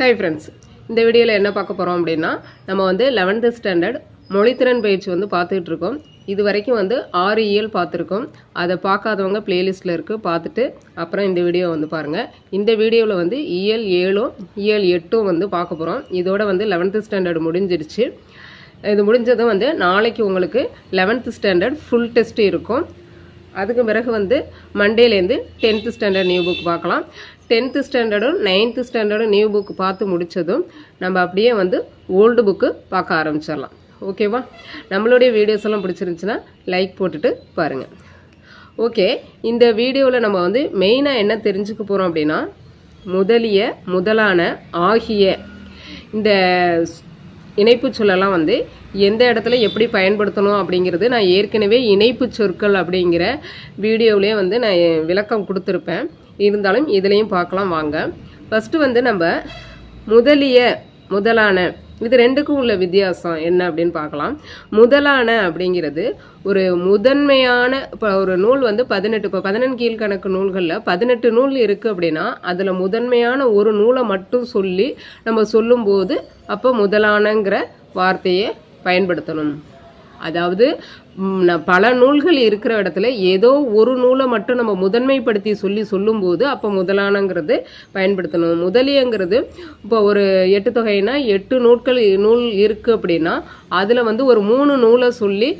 Hi friends இந்த வீடியோவில் என்ன பார்க்க போகிறோம் அப்படின்னா நம்ம வந்து லெவன்த்து ஸ்டாண்டர்ட் மொழித்திறன் பயிற்சி வந்து பார்த்துட்டு இருக்கோம். இது வரைக்கும் வந்து ஆறு இயல் பார்த்துருக்கோம். அதை பார்க்காதவங்க பிளேலிஸ்ட்டில் இருக்குது பார்த்துட்டு அப்புறம் இந்த வீடியோ வந்து பாருங்கள் இந்த வீடியோவில் வந்து இயல் ஏழும் இயல் எட்டும் வந்து பார்க்க போகிறோம் இதோட வந்து லெவன்த்து ஸ்டாண்டர்ட் முடிஞ்சிருச்சு. இது முடிஞ்சதும் வந்து நாளைக்கு உங்களுக்கு லெவன்த்து ஸ்டாண்டர்ட் ஃபுல் டெஸ்ட் இருக்கும். அதுக்கு பிறகு வந்து மண்டேலேருந்து டென்த்து ஸ்டாண்டர்ட் நியூ புக் பார்க்கலாம். டென்த்து ஸ்டாண்டர்டும் நைன்த்து ஸ்டாண்டர்டும் நியூ புக் பார்த்து முடித்ததும் நம்ம அப்படியே வந்து ஓல்டு புக்கு பார்க்க ஆரம்பிச்சிடலாம். ஓகேவா நம்மளுடைய வீடியோஸ் எல்லாம் பிடிச்சிருந்துச்சுன்னா லைக் போட்டுட்டு பாருங்கள் ஓகே இந்த வீடியோவில் நம்ம வந்து மெயினாக என்ன தெரிஞ்சுக்க போகிறோம் அப்படின்னா முதலிய முதலான ஆகிய இந்த இணைப்பு சொல்லலாம் வந்து எந்த இடத்துல எப்படி பயன்படுத்தணும் அப்படிங்கிறது நான் ஏற்கனவே இணைப்பு சொற்கள் அப்படிங்கிற வீடியோவிலே வந்து நான் விளக்கம் கொடுத்துருப்பேன். இருந்தாலும் இதுலேயும் பார்க்கலாம் வாங்க. ஃபஸ்ட்டு வந்து நம்ம முதலிய முதலான இது ரெண்டுக்கும் உள்ள வித்தியாசம் என்ன அப்படின்னு பார்க்கலாம். முதலான அப்படிங்கிறது ஒரு முதன்மையான இப்போ ஒரு நூல் வந்து பதினெட்டு இப்போ பதினெண் கீழ்கணக்கு நூல்களில் பதினெட்டு நூல் இருக்குது அப்படின்னா அதில் முதன்மையான ஒரு நூலை மட்டும் சொல்லி நம்ம சொல்லும்போது அப்போ முதலானங்கிற வார்த்தையை பயன்படுத்தணும். அதாவது பல நூல்கள் இருக்கிற இடத்துல ஏதோ ஒரு நூலை மட்டும் நம்ம முதன்மைப்படுத்தி சொல்லி சொல்லும்போது அப்போ முதலானங்கிறது பயன்படுத்தணும். முதலியங்கிறது இப்போ ஒரு எட்டு தொகைனா எட்டு நூட்கள் நூல் இருக்குது அப்படின்னா அதில் வந்து ஒரு மூணு நூலை சொல்லி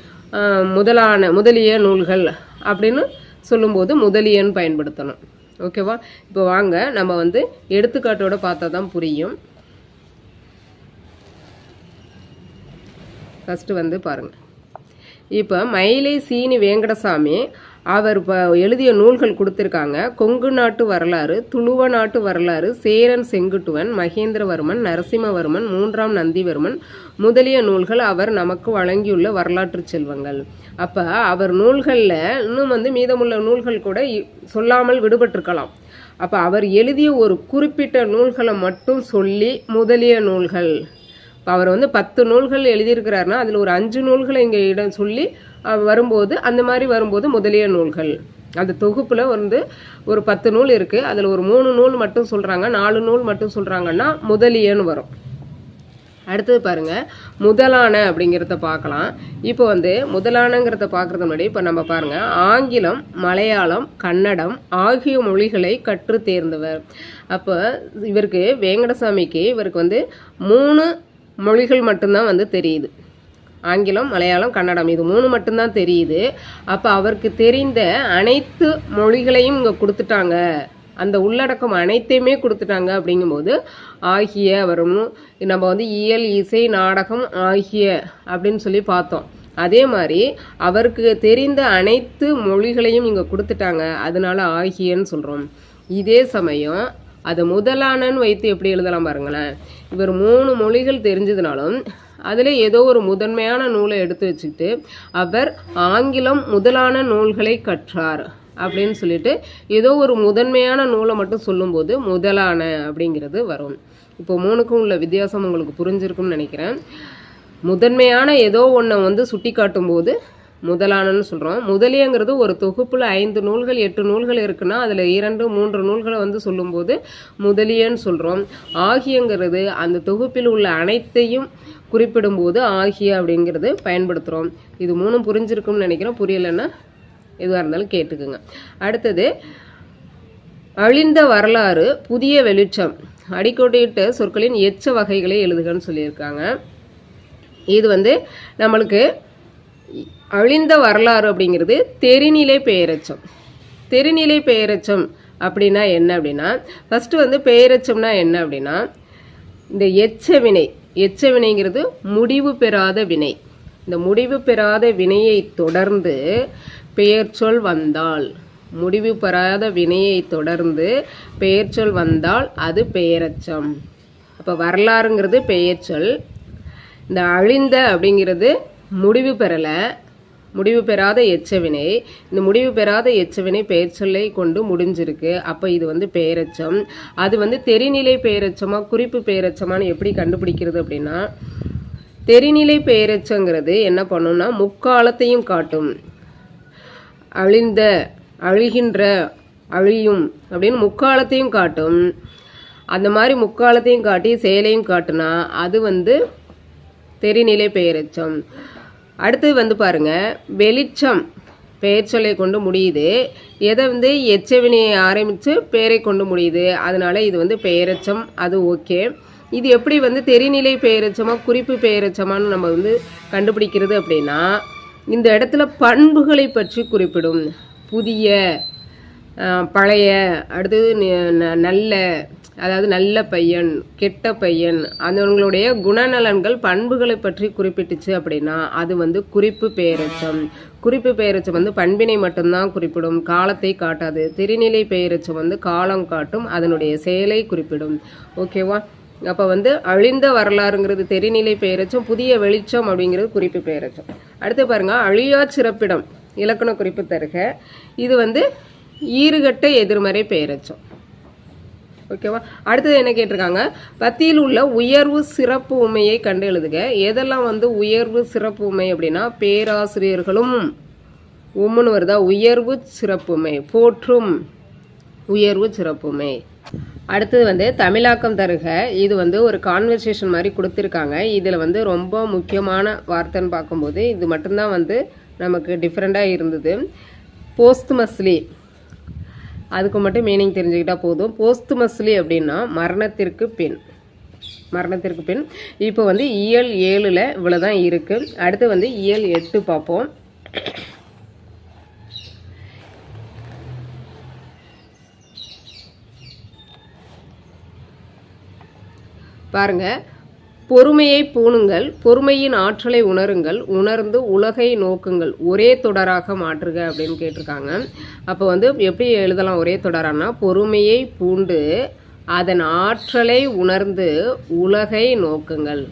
முதலான முதலிய நூல்கள் அப்படின்னு சொல்லும்போது முதலியன்னு பயன்படுத்தணும். ஓகேவா? இப்போ வாங்க நம்ம வந்து எடுத்துக்காட்டோட பார்த்தா தான் புரியும். ஃபஸ்ட்டு வந்து பாருங்கள் இப்போ மயிலை சீனி வேங்கடசாமி அவர் இப்போ எழுதிய நூல்கள் கொடுத்துருக்காங்க. கொங்கு நாட்டு வரலாறு துளுவ நாட்டு வரலாறு சேரன் செங்குட்டுவன் மகேந்திரவர்மன் நரசிம்மவர்மன் மூன்றாம் நந்திவர்மன் முதலிய நூல்கள் அவர் நமக்கு வழங்கியுள்ள வரலாற்று செல்வங்கள். அப்போ அவர் நூல்களில் இன்னும் வந்து மீதமுள்ள நூல்கள் கூட இ- சொல்லாமல் விடுபட்டிருக்கலாம். அப்போ அவர் எழுதிய ஒரு குறிப்பிட்ட நூல்களை மட்டும் சொல்லி முதலிய நூல்கள் இப்போ அவர் வந்து பத்து நூல்கள் எழுதியிருக்கிறாருன்னா அதில் ஒரு அஞ்சு நூல்களை இங்கே இடம் சொல்லி வரும்போது அந்த மாதிரி வரும்போது முதலிய நூல்கள். அந்த தொகுப்பில் வந்து ஒரு பத்து நூல் இருக்குது அதில் ஒரு மூணு நூல் மட்டும் சொல்கிறாங்க நாலு நூல் மட்டும் சொல்கிறாங்கன்னா முதலியன்னு வரும். அடுத்தது பாருங்கள் முதலான அப்படிங்கிறத பார்க்கலாம். இப்போ வந்து முதலானங்கிறத பார்க்கறது முன்னாடி இப்போ நம்ம பாருங்க. ஆங்கிலம் மலையாளம் கன்னடம் ஆகிய மொழிகளை கற்று தேர்ந்தவர். அப்போ இவருக்கு வேங்கடசாமிக்கு இவருக்கு வந்து மூணு மொழிகள் மட்டும்தான் வந்து தெரியுது. ஆங்கிலம் மலையாளம் கன்னடம் இது மூணு மட்டும்தான் தெரியுது. அப்போ அவருக்கு தெரிந்த அனைத்து மொழிகளையும் இங்கே கொடுத்துட்டாங்க. அந்த உள்ளடக்கம் அனைத்தையுமே கொடுத்துட்டாங்க அப்படிங்கும்போது ஆகிய வரும் நம்ம வந்து இயல் இசை நாடகம் ஆகிய அப்படின்னு சொல்லி பார்த்தோம். அதே மாதிரி அவருக்கு தெரிந்த அனைத்து மொழிகளையும் இங்கே கொடுத்துட்டாங்க. அதனால ஆகியன்னு சொல்கிறோம் இதே சமயம் அதை முதலானன்னு வைத்து எப்படி எழுதலாம் பாருங்களேன். இவர் மூணு மொழிகள் தெரிஞ்சதுனாலும் அதில் ஏதோ ஒரு முதன்மையான நூலை எடுத்து வச்சுக்கிட்டு அவர் ஆங்கிலம் முதலான நூல்களை கற்றார் அப்படின்னு சொல்லிட்டு ஏதோ ஒரு முதன்மையான நூலை மட்டும் சொல்லும்போது முதலான அப்படிங்கிறது வரும். இப்போ மூணுக்கும் உள்ள வித்தியாசம் உங்களுக்கு புரிஞ்சிருக்கும்னு நினைக்கிறேன். முதன்மையான ஏதோ ஒன்றை வந்து சுட்டி காட்டும்போது முதலானன்னு சொல்கிறோம் முதலியங்கிறது ஒரு தொகுப்பில் ஐந்து நூல்கள் எட்டு நூல்கள் இருக்குன்னா அதில் இரண்டு மூன்று நூல்களை வந்து சொல்லும்போது முதலியன்னு சொல்கிறோம் ஆகியங்கிறது அந்த தொகுப்பில் உள்ள அனைத்தையும் குறிப்பிடும்போது ஆகிய அப்படிங்கிறது பயன்படுத்துகிறோம் இது மூணும் புரிஞ்சிருக்கும்னு நினைக்கிறேன் புரியலைன்னா எதுவாக இருந்தாலும் கேட்டுக்குங்க. அடுத்தது அழிந்த வரலாறு புதிய வெளிச்சம். அடிக்கோட்டிட்ட சொற்களின் எச்ச வகைகளை எழுதுகன்னு சொல்லியிருக்காங்க. இது வந்து நம்மளுக்கு அழிந்த வரலாறு அப்படிங்கிறது தெரிநிலை பெயரச்சம் தெரிநிலை பெயரச்சம் அப்படின்னா என்ன அப்படின்னா ஃபஸ்ட்டு வந்து பெயரச்சம்னா என்ன அப்படின்னா இந்த எச்ச வினை எச்ச வினைங்கிறது முடிவு பெறாத வினை. இந்த முடிவு பெறாத வினையை தொடர்ந்து பெயர்ச்சொல் வந்தால் முடிவு பெறாத வினையை தொடர்ந்து பெயர்ச்சொல் வந்தால் அது பெயரச்சம் அப்போ வரலாறுங்கிறது பெயர்ச்சொல். இந்த அழிந்த அப்படிங்கிறது முடிவு பெறலை. முடிவு பெறாத எச்சவினை. இந்த முடிவு பெறாத எச்சவினை பெயர்ச்சொல்லை கொண்டு முடிஞ்சிருக்கு. அப்போ இது வந்து பெயரச்சம் அது வந்து தெரிநிலை பெயரச்சமாக குறிப்பு பெயரச்சமான்னு எப்படி கண்டுபிடிக்கிறது அப்படின்னா தெரிநிலை பெயரச்சங்கிறது என்ன பண்ணும்னா முக்காலத்தையும் காட்டும். அழிந்த அழிகின்ற அழியும் அப்படின்னு முக்காலத்தையும் காட்டும். அந்த மாதிரி முக்காலத்தையும் காட்டி செயலையும் காட்டுனா அது வந்து தெரிநிலை பெயரச்சம் அடுத்து வந்து பாருங்க வெளிச்சம் பெயர் சொல்லை கொண்டு முடியுது. எதை வந்து எச்சவினையை ஆரம்பித்து பெயரை கொண்டு முடியுது. அதனால் இது வந்து பெயரெச்சம் அது ஓகே. இது எப்படி வந்து தெரிநிலை பெயரச்சமாக குறிப்பு பெயரச்சமானு நம்ம வந்து கண்டுபிடிக்கிறது அப்படின்னா இந்த இடத்துல பண்புகளை பற்றி குறிப்பிடும். புதிய பழைய அடுத்தது ந- ந- நல்ல அதாவது நல்ல பையன் கெட்ட பையன் அவங்களுடைய குணநலன்கள் பண்புகளை பற்றி குறிப்பிட்டுச்சு அப்படின்னா அது வந்து குறிப்பு பெயரச்சம் குறிப்பு பெயரச்சம் வந்து பண்பினை மட்டும்தான் குறிப்பிடும் காலத்தை காட்டாது. திருநிலை பெயரச்சம் வந்து காலம் காட்டும் அதனுடைய செயலை குறிப்பிடும். ஓகேவா அப்போ வந்து அழிந்த வரலாறுங்கிறது தெரிநிலை பெயரச்சம் புதிய வெளிச்சம் அப்படிங்கிறது குறிப்பு பெயரச்சம் அடுத்து பாருங்க அழியா சிறப்பிடம் இலக்கண குறிப்பு தருக. இது வந்து ஈறுகட்ட எதிர்மறை பெயரச்சும் ஓகேவா? அடுத்தது என்ன கேட்டிருக்காங்க? பத்தியில் உள்ள உயர்வு சிறப்பு உமையை கண்டு எழுதுக. எதெல்லாம் வந்து உயர்வு சிறப்பு உமை அப்படின்னா? பேராசிரியர்களும் உம்முன்னு வருதா? உயர்வு சிறப்புமை போற்றும் உயர்வு சிறப்புமை அடுத்தது வந்து தமிழாக்கம் தருக. இது வந்து ஒரு கான்வர்சேஷன் மாதிரி கொடுத்துருக்காங்க. இதில் வந்து ரொம்ப முக்கியமான வார்த்தைன்னு பார்க்கும்போது இது மட்டும்தான் வந்து நமக்கு டிஃப்ரெண்ட்டாக இருந்தது. போஸ்ட்மஸ்லி அதுக்கு மட்டும் மீனிங் தெரிஞ்சுக்கிட்டால் போதும். போஸ்ட்மஸ்லி அப்படின்னா மரணத்திற்கு பின். மரணத்திற்கு பின். இப்போ வந்து இயல் ஏழில் இவ்வளோ தான் இருக்குது அடுத்து வந்து இயல் எட்டு பார்ப்போம். பாருங்கள் பொறுமையை பூணுங்கள் பொறுமையின் ஆற்றலை உணருங்கள் உணர்ந்து உலகை நோக்குங்கள். ஒரே தொடராக மாற்றுக அப்படின்னு கேட்டிருக்காங்க. அப்போ வந்து எப்படி எழுதலாம் ஒரே தொடரானா பொறுமையை பூண்டு அதன் ஆற்றலை உணர்ந்து உலகை நோக்குங்கள்.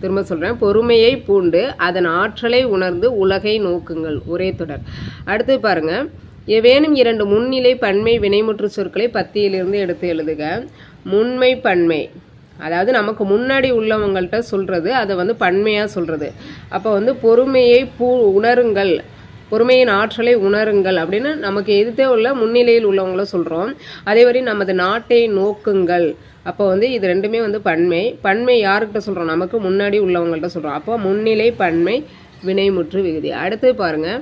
திரும்ப சொல்கிறேன் பொறுமையை பூண்டு அதன் ஆற்றலை உணர்ந்து உலகை நோக்குங்கள். ஒரே தொடர். அடுத்து பாருங்கள் ஏவேனும் இரண்டு முன்னிலை பன்மை வினைமுற்று சொற்களை பத்தியிலிருந்து எடுத்து எழுதுக. முன்மை பன்மை. அதாவது நமக்கு முன்னாடி உள்ளவங்கள்ட்ட சொல்கிறது அதை வந்து பன்மையாக சொல்கிறது அப்போ வந்து பொறுமையை பூ உணருங்கள். பொறுமையின் ஆற்றலை உணருங்கள் அப்படின்னு நமக்கு எதிர்த்தே உள்ள முன்னிலையில் உள்ளவங்கள சொல்கிறோம் அதே மாதிரி நமது நாட்டை நோக்குங்கள். அப்போ வந்து இது ரெண்டுமே வந்து பன்மை. பன்மை யாருக்கிட்ட சொல்கிறோம் நமக்கு முன்னாடி உள்ளவங்கள்ட்ட சொல்கிறோம் அப்போ முன்னிலை பன்மை வினைமுற்று விகுதி. அடுத்து பாருங்கள்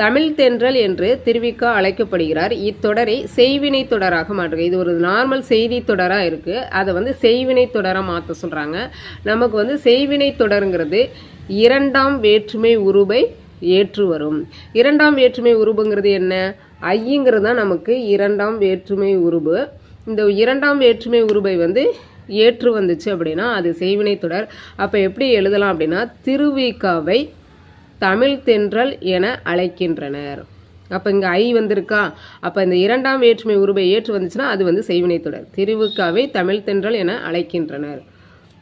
தமிழ் தென்றல் என்று திருவிக்கா அழைக்கப்படுகிறார். இத்தொடரை செய்வினை தொடராக மாற்று இது ஒரு நார்மல் செய்தி தொடராக இருக்குது அதை வந்து செய்வினை தொடராக மாற்ற சொல்கிறாங்க நமக்கு வந்து செய்வினை தொடருங்கிறது இரண்டாம் வேற்றுமை உருபை ஏற்று வரும். இரண்டாம் வேற்றுமை உருபுங்கிறது என்ன? ஐங்கிறது தான் நமக்கு இரண்டாம் வேற்றுமை உருபு. இந்த இரண்டாம் வேற்றுமை உருபை வந்து ஏற்று வந்துச்சு அப்படின்னா அது செய்வினை தொடர். அப்போ எப்படி எழுதலாம் அப்படின்னா திருவிக்காவை தமிழ் தென்றல் என அழைக்கின்றனர். அப்போ இங்கே ஐ வந்திருக்கா? அப்போ இந்த இரண்டாம் வேற்றுமை உருவை ஏற்று வந்துச்சுன்னா அது வந்து செய்வினை தொடர். திருவுக்காவை தமிழ் தென்றல் என அழைக்கின்றனர்.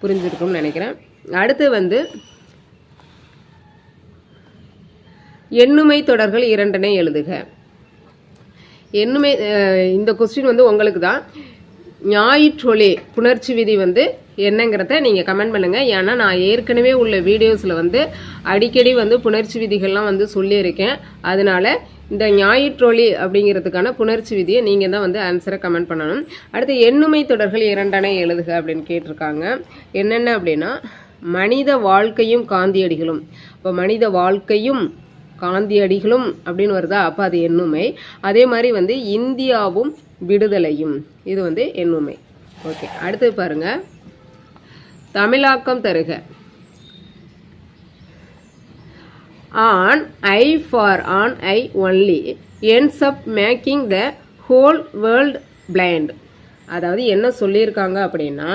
புரிஞ்சிருக்கும்னு நினைக்கிறேன். அடுத்து வந்து எண்ணுமை தொடர்கள் இரண்டனை எழுதுக. எண்ணுமை இந்த கொஸ்டின் வந்து உங்களுக்கு தான் ஞாயிற்றொலி புணர்ச்சி விதி வந்து என்னங்கிறத நீங்கள் கமெண்ட் பண்ணுங்கள் ஏன்னா நான் ஏற்கனவே உள்ள வீடியோஸில் வந்து அடிக்கடி வந்து புணர்ச்சி விதிகள்லாம் வந்து சொல்லியிருக்கேன். அதனால இந்த ஞாயிற்றொலி அப்படிங்கிறதுக்கான புணர்ச்சி விதியை நீங்கள் தான் வந்து ஆன்சரை கமெண்ட் பண்ணணும். அடுத்து எண்ணுமை தொடர்கள் இரண்டனை எழுதுக அப்படின்னு கேட்டிருக்காங்க. என்னென்ன அப்படின்னா மனித வாழ்க்கையும் காந்தியடிகளும் இப்போ மனித வாழ்க்கையும் காந்தியடிகளும் அப்படின்னு வருதா? அப்போ அது எண்ணுமை அதே மாதிரி வந்து இந்தியாவும் விடுதலையும். இது வந்து எண்ணுமை ஓகே அடுத்து பாருங்க. தமிழாக்கம் தருக. An eye for an eye only ends up making the whole world blind அதாவது என்ன சொல்லியிருக்காங்க அப்படின்னா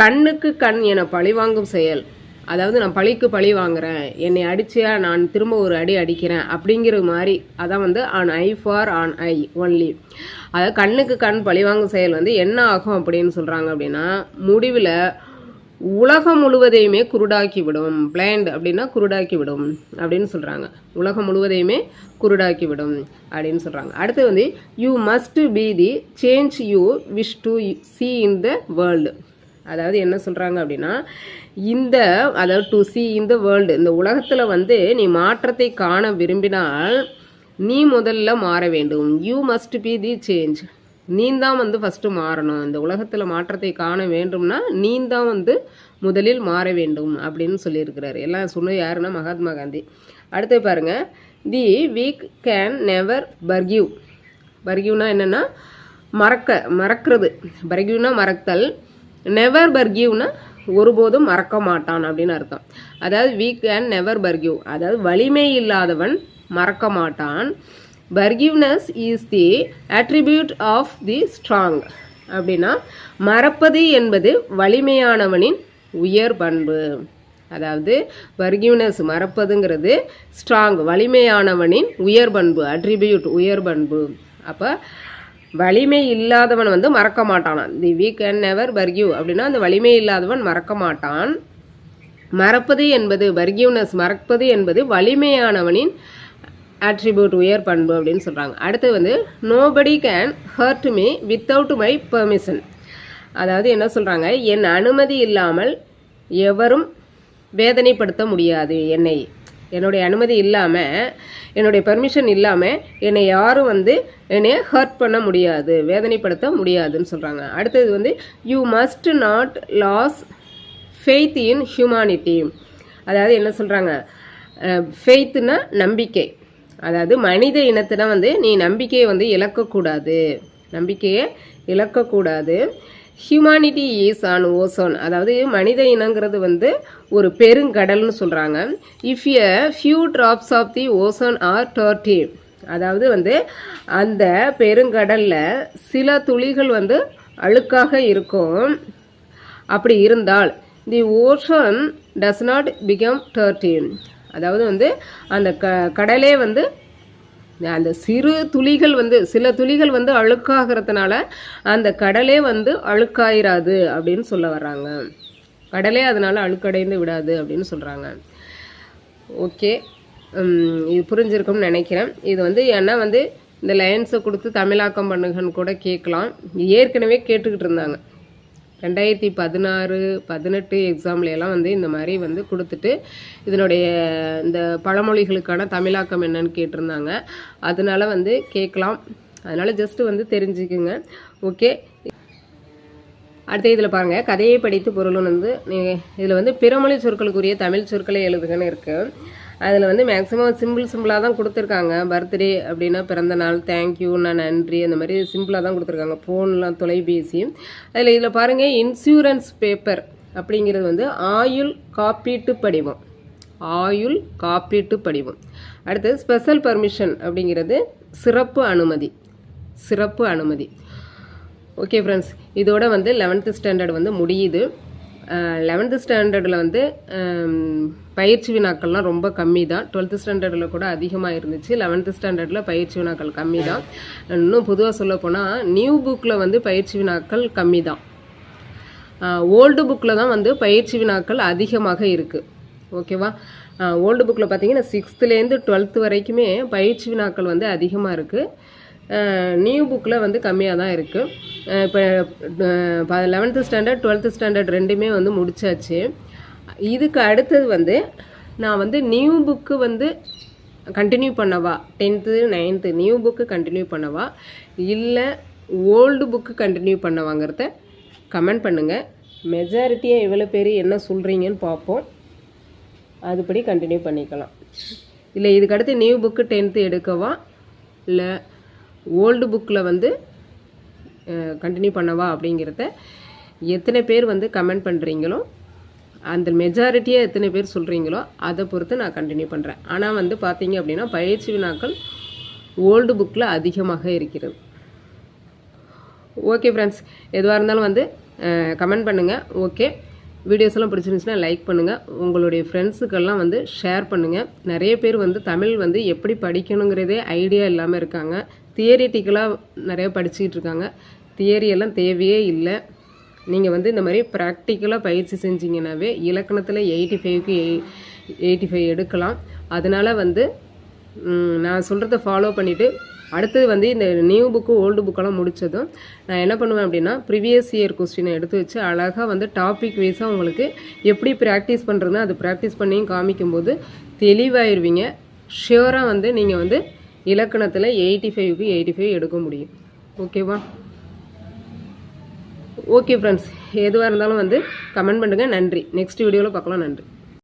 கண்ணுக்கு கண் என பழிவாங்கும் செயல். அதாவது நான் பழிக்கு பழி வாங்குறேன். என்னை அடிச்சியா நான் திரும்ப ஒரு அடி அடிக்கிறேன் அப்படிங்கிற மாதிரி அதான் வந்து an eye for an eye only அதாவது கண்ணுக்கு கண் பழிவாங்கும் செயல் வந்து என்ன ஆகும் அப்படின்னு சொல்கிறாங்க அப்படின்னா முடிவில் உலகம் முழுவதையுமே குருடாக்கி விடும் பிளைண்ட் அப்படின்னா குருடாக்கி விடும் அப்படின்னு சொல்கிறாங்க உலகம் முழுவதையுமே குருடாக்கி விடும் அப்படின்னு சொல்கிறாங்க அடுத்து வந்து you must be the change you wish to see in the world அதாவது என்ன சொல்கிறாங்க அப்படின்னா இந்த அதாவது டு சி இந்த வேர்ல்டு இந்த உலகத்தில் வந்து நீ மாற்றத்தை காண விரும்பினால் நீ முதல்ல மாற வேண்டும். You must be the change நீந்தான் வந்து ஃபஸ்ட்டு மாறணும். இந்த உலகத்தில் மாற்றத்தை காண வேண்டும்னா நீந்தான் வந்து முதலில் மாற வேண்டும் அப்படின்னு சொல்லியிருக்கிறாரு. எல்லாம் சொன்ன யாருன்னா மகாத்மா காந்தி. அடுத்து பாருங்க. The weak can never forgive பர்கியூனா என்னென்னா மறக்க மறக்கிறது. பர்கியூனா மறத்தல். நெவர் பர்கியூனா ஒருபோதும் மறக்க மாட்டான் அப்படின்னு அர்த்தம். அதாவது வீக் கேன் நெவர் பர்கியூ அதாவது வலிமை இல்லாதவன் மறக்க மாட்டான். Forgiveness is the attribute of the strong அப்படின்னா மறப்பது என்பது வலிமையானவனின் உயர் பண்பு. அதாவது பர்கிவ்னஸ் மறப்பதுங்கிறது ஸ்ட்ராங் வலிமையானவனின் உயர் பண்பு அட்ரிபியூட் உயர் பண்பு. அப்போ வலிமை இல்லாதவன் வந்து மறக்க மாட்டானான் the weak can never forgive அப்படின்னா அந்த வலிமை இல்லாதவன் மறக்க மாட்டான். மறப்பது என்பது பர்கியூனஸ் மறப்பது என்பது வலிமையானவனின் ஆட்ரிபியூட் உயர் பண்பு அப்படின்னு சொல்கிறாங்க அடுத்து வந்து nobody can hurt me without my permission அதாவது என்ன சொல்கிறாங்க என் அனுமதி இல்லாமல் எவரும் வேதனைப்படுத்த முடியாது என்னை. என்னுடைய அனுமதி இல்லாமல் என்னுடைய பெர்மிஷன் இல்லாமல் என்னை யாரும் வந்து என்னை ஹர்ட் பண்ண முடியாது வேதனைப்படுத்த முடியாதுன்னு சொல்கிறாங்க அடுத்தது வந்து you must not lose faith in humanity அதாவது என்ன சொல்கிறாங்க ஃபெய்த்துனா நம்பிக்கை. அதாவது மனித இனத்தின வந்து நீ நம்பிக்கையை வந்து இழக்கக்கூடாது. நம்பிக்கையை இழக்கக்கூடாது. ஹியூமானிட்டி இஸ் ஆன் ஓசோன் அதாவது மனித இனங்கிறது வந்து ஒரு பெருங்கடல்னு சொல்கிறாங்க if a few drops of the ocean are dirty அதாவது வந்து அந்த பெருங்கடலில் சில துளிகள் வந்து அழுக்காக இருக்கும். அப்படி இருந்தால் the ocean does not become dirty அதாவது வந்து அந்த க கடலே வந்து அந்த சிறு துளிகள் வந்து சில துளிகள் வந்து அழுக்காகிறதுனால அந்த கடலே வந்து அழுக்காயிராது அப்படின்னு சொல்ல வர்றாங்க. கடலே அதனால் அழுக்கடைந்து விடாது அப்படின்னு சொல்கிறாங்க ஓகே. இது புரிஞ்சிருக்கும்னு நினைக்கிறேன். இது வந்து ஏன்னா வந்து இந்த லைன்ஸை கொடுத்து தமிழாக்கம் பண்ணுங்கன்னு கூட கேட்கலாம். ஏற்கனவே கேட்டுக்கிட்டு இருந்தாங்க. ரெண்டாயிரத்தி பதினாறு பதினெட்டு எக்ஸாம்லையெல்லாம் வந்து இந்த மாதிரி வந்து கொடுத்துட்டு இதனுடைய இந்த பழமொழிகளுக்கான தமிழாக்கம் என்னன்னு கேட்டிருந்தாங்க. அதனால வந்து கேட்கலாம். அதனால் ஜஸ்ட் வந்து தெரிஞ்சுக்குங்க. ஓகே அடுத்த இதில் பாருங்கள் கதையை படித்து பொருளும் வந்து இதில் வந்து பிறமொழி சொற்களுக்குரிய தமிழ் சொற்களை எழுதுகன்னு இருக்குது அதில் வந்து மேக்ஸிமம் சிம்பிள் சிம்பிளாக தான் கொடுத்துருக்காங்க. பர்த்டே அப்படின்னா பிறந்த நாள் தேங்க்யூ நான் நன்றி அந்த மாதிரி சிம்பிளாக தான் கொடுத்துருக்காங்க. ஃபோன்லாம் தொலைபேசி. அதில் இதில் பாருங்கள் இன்சூரன்ஸ் பேப்பர் அப்படிங்கிறது வந்து ஆயுள் காப்பீட்டு படிவம். ஆயுள் காப்பீட்டு படிவம். அடுத்து ஸ்பெஷல் பர்மிஷன் அப்படிங்கிறது சிறப்பு அனுமதி. சிறப்பு அனுமதி. ஓகே ஃப்ரெண்ட்ஸ் இதோட வந்து லெவன்த்து ஸ்டாண்டர்ட் வந்து முடியுது. லெவன்த்து ஸ்டாண்டர்டில் வந்து பயிற்சி வினாக்கள்லாம் ரொம்ப கம்மி தான் டுவெல்த்து ஸ்டாண்டர்டில் கூட அதிகமாக இருந்துச்சு. லெவன்த்து ஸ்டாண்டர்டில் பயிற்சி வினாக்கள் கம்மி தான் இன்னும் பொதுவாக சொல்ல போனால் நியூ புக்கில் வந்து பயிற்சி வினாக்கள் கம்மி தான் ஓல்டு புக்கில் தான் வந்து பயிற்சி வினாக்கள் அதிகமாக இருக்குது ஓகேவா? ஓல்டு புக்கில் பார்த்தீங்கன்னா சிக்ஸ்த்துலேருந்து டுவெல்த்து வரைக்குமே பயிற்சி வினாக்கள் வந்து அதிகமாக இருக்குது நியூ புக்கில் வந்து கம்மியாக தான் இருக்குது இப்போ லெவன்த்து ஸ்டாண்டர்ட் டுவெல்த்து ஸ்டாண்டர்ட் ரெண்டுமே வந்து முடிச்சாச்சு. இதுக்கு அடுத்தது வந்து நான் வந்து நியூ புக்கு வந்து கண்டினியூ பண்ணவா? Tenth ninth new book continue பண்ணவா? இல்லை ஓல்டு புக்கு கண்டினியூ பண்ணவாங்கிறத கமெண்ட் பண்ணுங்கள் மெஜாரிட்டியாக எவ்வளோ பேர் என்ன சொல்கிறீங்கன்னு பார்ப்போம். அதுபடி கண்டினியூ பண்ணிக்கலாம். இல்லை இதுக்கு அடுத்து நியூ புக்கு டென்த்து எடுக்கவா? இல்லை ஓல்டு புக்கில் வந்து கண்டினியூ பண்ணவா அப்படிங்கிறத எத்தனை பேர் வந்து கமெண்ட் பண்ணுறீங்களோ அந்த மெஜாரிட்டியாக எத்தனை பேர் சொல்கிறீங்களோ அதை பொறுத்து நான் கண்டினியூ பண்ணுறேன் ஆனால் வந்து பார்த்தீங்க அப்படின்னா பயிற்சி வினாக்கள் ஓல்டு புக்கில் அதிகமாக இருக்கிறது. ஓகே ஃப்ரெண்ட்ஸ் எதுவாக இருந்தாலும் வந்து கமெண்ட் பண்ணுங்கள் ஓகே வீடியோஸ் எல்லாம் பிடிச்சிருந்துச்சுன்னா லைக் பண்ணுங்கள் உங்களுடைய ஃப்ரெண்ட்ஸுக்கெல்லாம் வந்து ஷேர் பண்ணுங்கள் நிறைய பேர் வந்து தமிழ் வந்து எப்படி படிக்கணுங்கிறதே ஐடியா இல்லாமல் இருக்காங்க. தியரிட்டிக்கலாக நிறையா படிச்சுக்கிட்டு இருக்காங்க. தியரியெல்லாம் தேவையே இல்லை. நீங்கள் வந்து இந்த மாதிரி ப்ராக்டிக்கலாக பயிற்சி செஞ்சீங்கன்னாவே இலக்கணத்தில் எயிட்டி ஃபைவ்க்கு எயிட்டி ஃபைவ் எடுக்கலாம். அதனால் வந்து நான் சொல்கிறத ஃபாலோ பண்ணிவிட்டு அடுத்தது வந்து இந்த நியூ புக்கு ஓல்டு புக்கெல்லாம் முடித்ததும் நான் என்ன பண்ணுவேன் அப்படின்னா ப்ரீவியஸ் இயர் கொஸ்டினை எடுத்து வச்சு அழகாக வந்து டாபிக் வைஸாக உங்களுக்கு எப்படி ப்ராக்டிஸ் பண்ணுறதுன்னு அது ப்ராக்டிஸ் பண்ணியும் காமிக்கும்போது தெளிவாயிருவீங்க. ஷியோராக வந்து நீங்கள் வந்து இலக்கணத்தில் எயிட்டி ஃபைவுக்கு எயிட்டி ஃபைவ் எடுக்க முடியும். ஓகேவா ஓகே ஃப்ரெண்ட்ஸ் எதுவாக இருந்தாலும் வந்து கமெண்ட் பண்ணுங்கள் நன்றி. நெக்ஸ்ட் வீடியோவில் பார்க்கலாம். நன்றி.